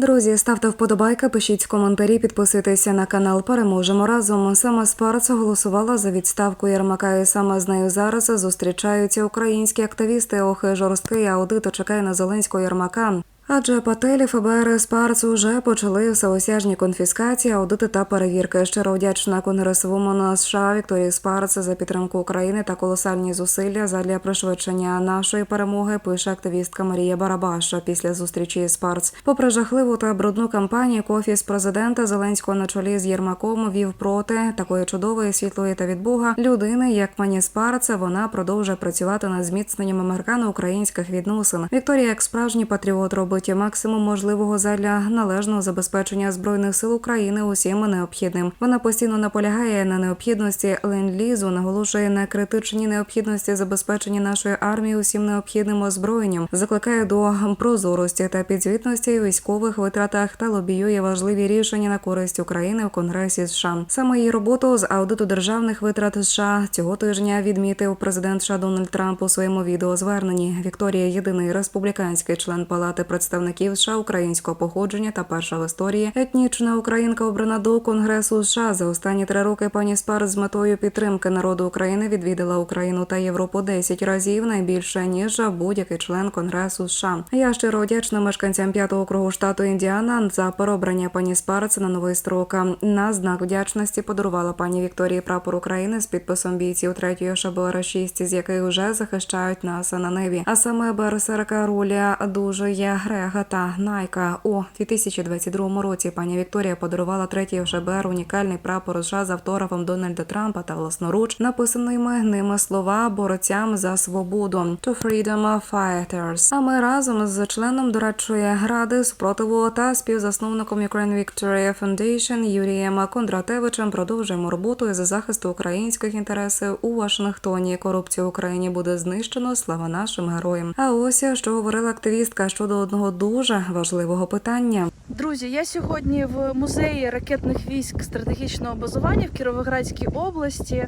Друзі, ставте вподобайки, пишіть коментарі, підписуйтеся на канал. Переможемо разом. Саме Спарц голосувала за відставку Єрмака, і саме з нею зараз зустрічаються українські активісти. Охи жорсткий аудит чекає на Зеленського Єрмака. Адже Пателі, ФБР Спарц уже почали всеосяжні конфіскації, аудити та перевірки. Щиро вдячна конгресвумену США Вікторії Спарц за підтримку України та колосальні зусилля задля пришвидшення нашої перемоги. Пише активістка Марія Барабаша після зустрічі Спарц. Попри жахливу та брудну кампанію, офіс президента Зеленського на чолі з Єрмаком вів проти такої чудової світлої та від Бога людини, як пані Спарц, вона продовжує працювати над зміцненням американо-українських відносин. Вікторія, як справжній патріот, робить максимум можливого задля належного забезпечення збройних сил України усім необхідним. Вона постійно наполягає на необхідності ленд-лізу, наголошує на критичній необхідності забезпечення нашої армії усім необхідним озброєнням, закликає до прозорості та підзвітності військових витратах та лобіює важливі рішення на користь України у Конгресі США. Саме її роботу з аудиту державних витрат США цього тижня відмітив президент США Дональд Трамп у своєму відеозверненні. Вікторія єдиний республіканський член палати представників США українського походження та перша в історії етнічна українка обрана до Конгресу США за останні три роки. Пані Спар з метою підтримки народу України відвідала Україну та Європу 10 разів найбільше ніж будь-який член Конгресу США. Я щиро вдячна мешканцям п'ятого округу штату Індіана за переобрання пані Спарц на новий строк. На знак вдячності подарувала пані Вікторії прапор України з підписом бійців третьої ШБР 6 з яких вже захищають нас на небі. А саме берсерка руля дуже є Грега та Найка. У 2022 році пані Вікторія подарувала третій ШБР унікальний прапор США з автографом Дональда Трампа та власноруч написаними ними слова борцям за свободу to freedom fighters. А ми разом з членом дорадчої ради спротиву та співзасновником Ukraine Victory Foundation Юрієм Кондратевичем продовжуємо роботу із захисту українських інтересів у Вашингтоні. Корупцію в Україні буде знищено. Слава нашим героям. А ось що говорила активістка щодо одного дуже важливого питання. Друзі, я сьогодні в музеї ракетних військ стратегічного базування в Кіровоградській області.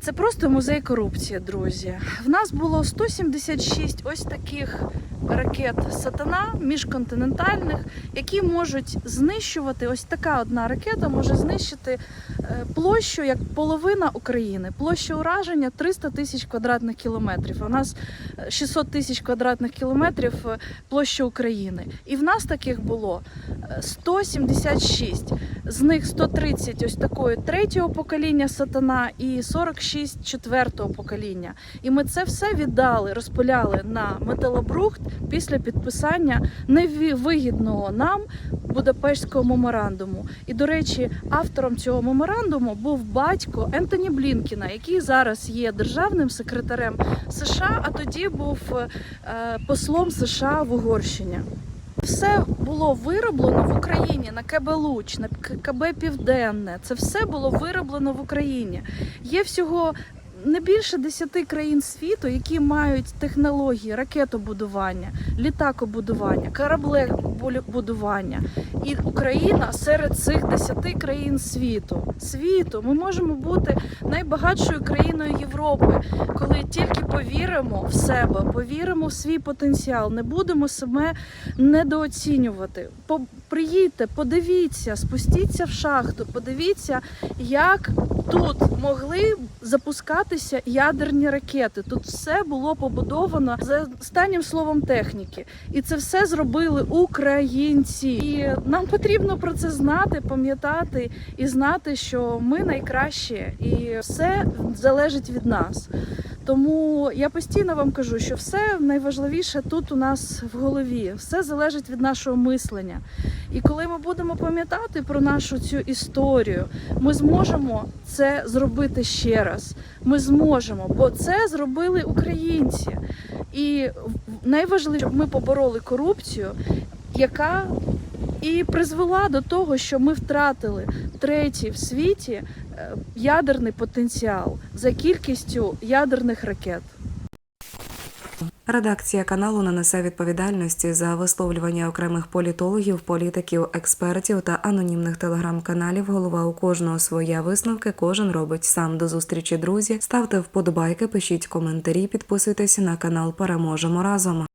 Це просто музей корупції, друзі. В нас було 176 ось таких ракет сатана міжконтинентальних, які можуть знищувати. Ось така одна ракета може знищити площу як половина України. Площа ураження 300 тисяч квадратних кілометрів. У нас е, 600 тисяч квадратних кілометрів е, площа України. І в нас таких було е, 176. З них 130 ось такої третього покоління сатана і 46 четвертого покоління. І ми це все віддали, розпиляли на металобрухт після підписання невигідного нам Будапештського меморандуму. І до речі, автором цього меморандуму був батько Ентоні Блінкіна, який зараз є державним секретарем США, а тоді був е, послом США в Угорщині. Все було вироблено в Україні на КБ Луч, на КБ Південне. Це все було вироблено в Україні. Є всього не більше 10 країн світу, які мають технології ракетобудування, літакобудування, кораблебудування. І Україна серед цих 10 країн світу. Світу ми можемо бути найбагатшою країною Європи, коли тільки повіримо в себе, повіримо в свій потенціал, не будемо себе недооцінювати. Приїдьте, подивіться, спустіться в шахту, подивіться, як тут могли запускатися ядерні ракети. Тут все було побудовано за останнім словом техніки, і це все зробили українці. І нам потрібно про це знати, пам'ятати і знати, що ми найкращі, і все залежить від нас. Тому я постійно вам кажу, що все найважливіше тут у нас в голові, все залежить від нашого мислення. І коли ми будемо пам'ятати про нашу цю історію, ми зможемо це зробити ще раз. Ми зможемо, бо це зробили українці. І найважливіше, щоб ми побороли корупцію, яка і призвела до того, що ми втратили третій в світі е, ядерний потенціал за кількістю ядерних ракет. Редакція каналу не несе відповідальності за висловлювання окремих політологів, політиків, експертів та анонімних телеграм-каналів. Голова у кожного своя висновки. Кожен робить сам до зустрічі. Друзі, ставте вподобайки, пишіть коментарі, підписуйтесь на канал. Переможемо разом.